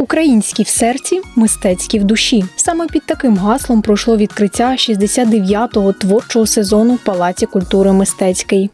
Українські в серці, мистецькі в душі. Саме під таким гаслом пройшло відкриття 69-го творчого сезону в Палаці культури мистецький.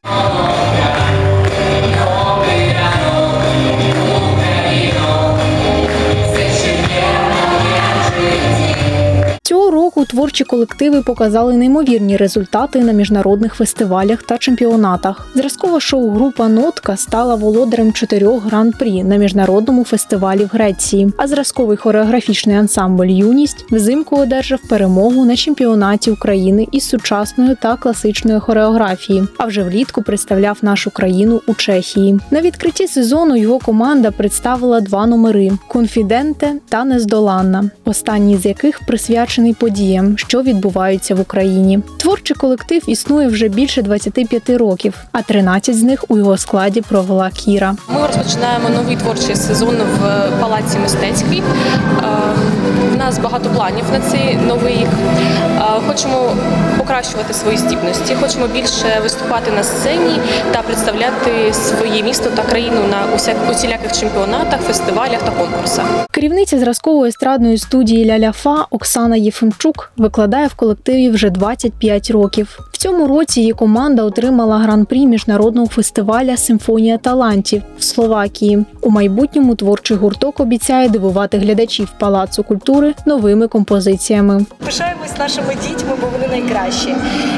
Року творчі колективи показали неймовірні результати на міжнародних фестивалях та чемпіонатах. Зразкова шоу-група Нотка стала володарем чотирьох гран-прі на міжнародному фестивалі в Греції. А зразковий хореографічний ансамбль Юність взимку одержав перемогу на чемпіонаті України із сучасної та класичної хореографії. А вже влітку представляв нашу країну у Чехії. На відкритті сезону його команда представила два номери: Конфіденте та Нездоланна, останній з яких присвячений подіям, що відбуваються в Україні. Творчий колектив існує вже більше 25 років, а 13 з них у його складі провела Кіра. Ми розпочинаємо новий творчий сезон в Палаці мистецький. Е, В нас багато планів на цей новий рік. Е, Хочемо покращувати свої здібності, хочемо більше виступати на сцені та представляти своє місто та країну на усіляких чемпіонатах, фестивалях та конкурсах. Керівниця зразкової естрадної студії Ляляфа Оксана Єфимчук викладає в колективі вже 25 років. В цьому році її команда отримала гран-прі міжнародного фестиваля Симфонія талантів в Словакії. У майбутньому творчий гурток обіцяє дивувати глядачів Палацу культури новими композиціями. Пишаємось нашими дітьми, бо вони найкращі.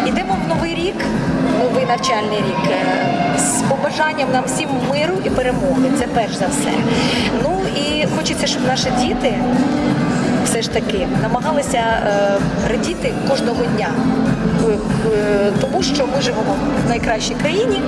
Йдемо в новий рік, новий навчальний рік, е, з побажанням нам всім миру і перемоги. Це перш за все. Ну і хочеться, щоб наші діти все ж таки намагалися е, радіти кожного дня. Е, е, Тому що ми живемо в найкращій країні,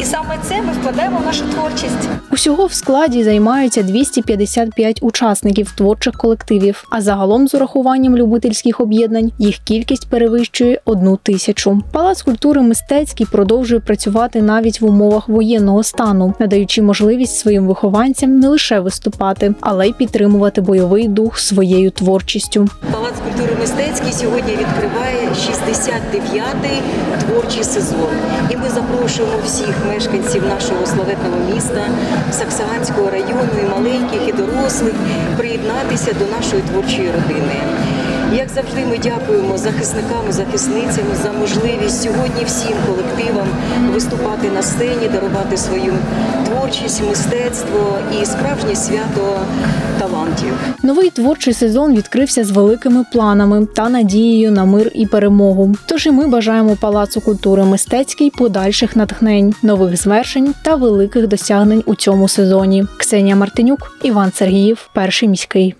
і саме це ми вкладаємо в нашу творчість. Усього в складі займаються 255 учасників творчих колективів, а загалом з урахуванням любительських об'єднань їх кількість перевищує одну тисячу. Палац культури мистецький продовжує працювати навіть в умовах воєнного стану, надаючи можливість своїм вихованцям не лише виступати, але й підтримувати бойовий дух своєю творчістю. Палац культури мистецький сьогодні відкриває 69-й творчий сезон. І ми запрошуємо всіх мешканців нашого славетного міста, Саксаганського району, і маленьких, і дорослих приєднатися до нашої творчої родини. Як завжди, ми дякуємо захисникам і захисницям за можливість сьогодні всім колективам виступати на сцені, дарувати свою творчість, мистецтво і справжнє свято талантів. Новий творчий сезон відкрився з великими планами та надією на мир і перемогу. Тож і ми бажаємо Палацу культури мистецький подальших натхнень, нових звершень та великих досягнень у цьому сезоні. Ксенія Мартинюк, Іван Сергіїв, перший міський.